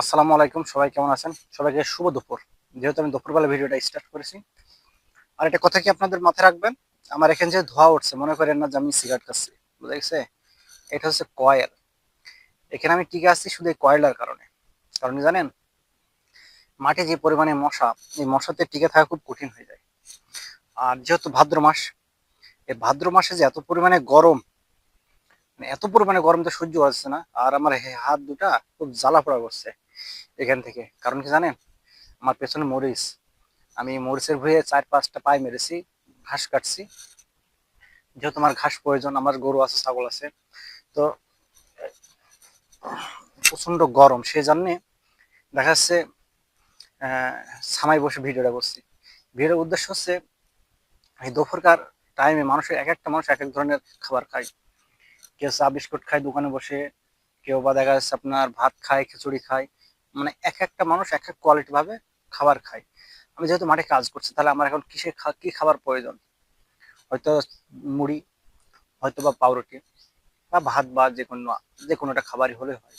আসসালামু আলাইকুম, সবাই কেমন আছেন? সবাইকে শুভ দুপুর। যেহেতু আমি দুপুরবেলা ভিডিওটা স্টার্ট করেছি, আর একটা কথা কি আপনাদের মাথায় রাখবেন? আমার এখানে যে ধোয়া উঠছে, মনে করেন না যে আমি সিগারেট খাচ্ছি, বুঝা গেছে? এটা হচ্ছে কয়েল এখানে আমি টিকে আসছি শুধু এই কয়েলটার কারণে। কারণ জানেন? মাঠে যে পরিমাণে মশা, এই মশাতে টিকে থাকা খুব কঠিন হয়ে যায়। আর যেহেতু ভাদ্র মাস, এই ভাদ্র মাসে যে এত পরিমাণে গরম মানে এত পরিমাণে গরম তো সহ্য হচ্ছে না, আর আমার হাত দুটা খুব জ্বালা পোড়া করছে। এখান থেকে। কারণ কি জানেন? আমার পেছনে মরিচ। আমি মরিচের ভুঁয়ে চার পাঁচটা পায়ে মেরেছি, ঘাস কাটছি। যেহেতু আমার ঘাস প্রয়োজন, আমার গরু আছে, ছাগল আছে। তো প্রচণ্ড গরম। সেই জন্যে দেখা যাচ্ছে ছামাই বসে ভিডিওটা করছি। ভিডিওর উদ্দেশ্য হচ্ছে, এই দুপুরকার টাইমে মানুষের এক একটা মানুষ এক এক ধরনের খাবার খায়। কেউ চা, বিস্কুট খায়, দোকানে বসে। কেউ বা দেখা যাচ্ছে আপনার ভাত খায়, খিচুড়ি খায়। মানে এক একটা মানুষ এক এক কোয়ালিটি ভাবে খাবার খায়। আমি যেহেতু মাঠে কাজ করছি, তাহলে আমার এখন কিসে কি খাবার প্রয়োজন? হয়তো মুড়ি, হয়তো বা পাউরুটি, বা ভাত বা যে কোনো যে কোনো একটা খাবারই হলে হয়।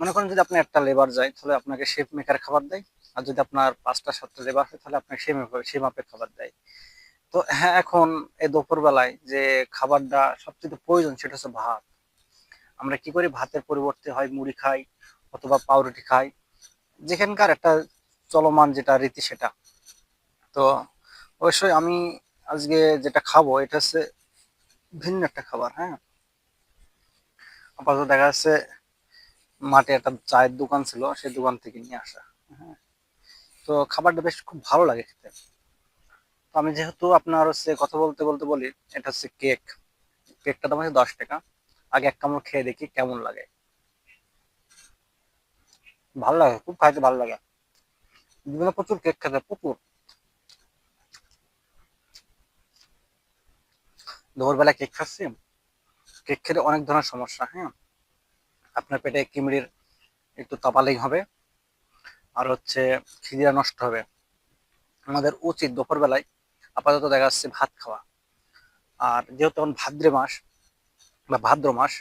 মনে করেন যদি আপনি একটা লেবার যায়, তাহলে আপনাকে শেফ মেকার খাবার দেয়। আর যদি আপনার পাঁচটা, সাতটা লেবার হয়, তাহলে আপনাকে মাপে সেই মাপের খাবার দেয়। তো হ্যাঁ এখন এই দুপুর বেলায় যে খাবারটা সবচেয়ে প্রয়োজন, সেটা হচ্ছে ভাত। আমরা কি করি? ভাতের পরিবর্তে হয় মুড়ি খাই অথবা পাউরুটি খাই। যেখানকার একটা চলমান যেটা রীতি সেটা। তো অবশ্যই আমি আজকে যেটা খাব, এটা হচ্ছে ভিন্ন একটা খাবার হ্যাঁ? আপাতত দেখা যাচ্ছে মাঠে একটা চায়ের দোকান ছিল, সেই দোকান থেকে নিয়ে আসা হ্যাঁ? তো খাবারটা বেশ খুব ভালো লাগে খেতে। তো আমি যেহেতু আপনার হচ্ছে কথা বলতে বলতে বলি, এটা হচ্ছে কেক। কেকটা দাম হচ্ছে দশ টাকা। আগে এক কামড় খেয়ে দেখি কেমন লাগে। ভালো লাগে, খুব খাইতে ভালো লাগে। বিভিন্ন প্রচুর কেক খেতে, প্রচুর। দুপুরবেলা কেক খাচ্ছি। কেক খেলে অনেক ধরনের সমস্যা হ্যাঁ? আপনার পেটে কিমড়ির একটু তাপালিং হবে। আর হচ্ছে খিদিরা নষ্ট হবে। আমাদের উচিত দুপুরবেলায় আপাতত দেখা যাচ্ছে ভাত খাওয়া। আর যেহেতু এখন ভাদ্রে মাস বা ভাদ্র মাস,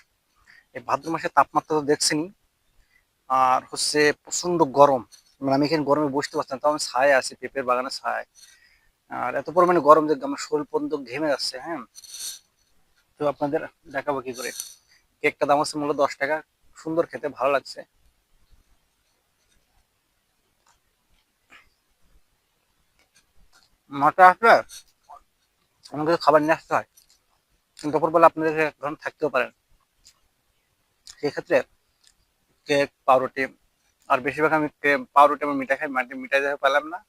এই ভাদ্র মাসের তাপমাত্রা তো দেখছেনই। আর হচ্ছে প্রচণ্ড গরম। মানে আমি এখানে গরমে বসতে পারছি না, তাও আমি ছায় আছি, পেঁপের বাগানে ছায় আর এত পরিমাণে গরম যে আমার শরীর পর্যন্ত ঘেমে যাচ্ছে হ্যাঁ? তো আপনাদের দেখাবো কি করে। কেকটা দাম হচ্ছে মূল্য দশ টাকা, সুন্দর খেতে, ভালো লাগছে। মাঠে আসলে আমাদের খাবার নিয়ে আসতে হয়। দুপুরবেলা আপনাদের থাকতেও পারেন। সেক্ষেত্রে কেক, পাউরুটি, আর বেশিরভাগ আমি পাউরুটি আমি মিঠাই খাই মাটি মিঠাই দেখে পেলাম না,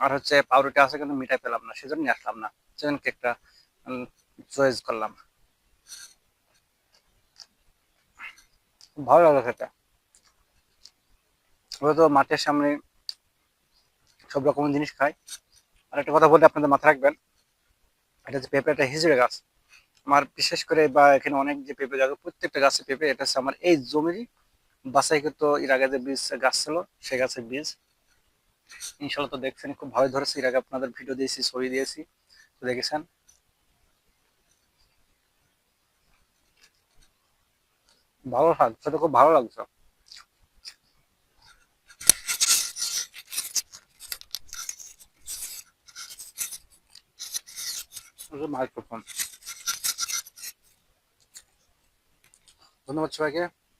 আর হচ্ছে পাউরুটি আছে কিন্তু মিঠাই পেলাম না, সেজন্য নিয়ে আসলাম না। সেজন্য কেকটা চয়েস করলাম। ভালো লাগে খেতে। ওরা তো মাঠের সামনে সব রকমের জিনিস খায় আর একটা কথা বলতে আপনাদের মাথায় রাখবেন, এটা হচ্ছে পেঁপে একটা হিজড়ে গাছ। আমার বিশেষ করে বা এখানে অনেক যে পেঁপে গাছ প্রত্যেকটা গাছে পেঁপে, এটা হচ্ছে আমার এই জমিরই বাসায় কিন্তু এর আগে যে বীজ গাছ ছিল, সে গাছের বীজ। ইনশাল্লাহ তো দেখছেন, খুব ভালো ধরেছে। এর আগে আপনাদের ভিডিও দিয়েছি, ছবি দিয়েছি। তো দেখেছেন? ভালো শাক সেটা খুব ভালো লাগছে। মাইক্রোফোন ধন্যবাদ সবাইকে।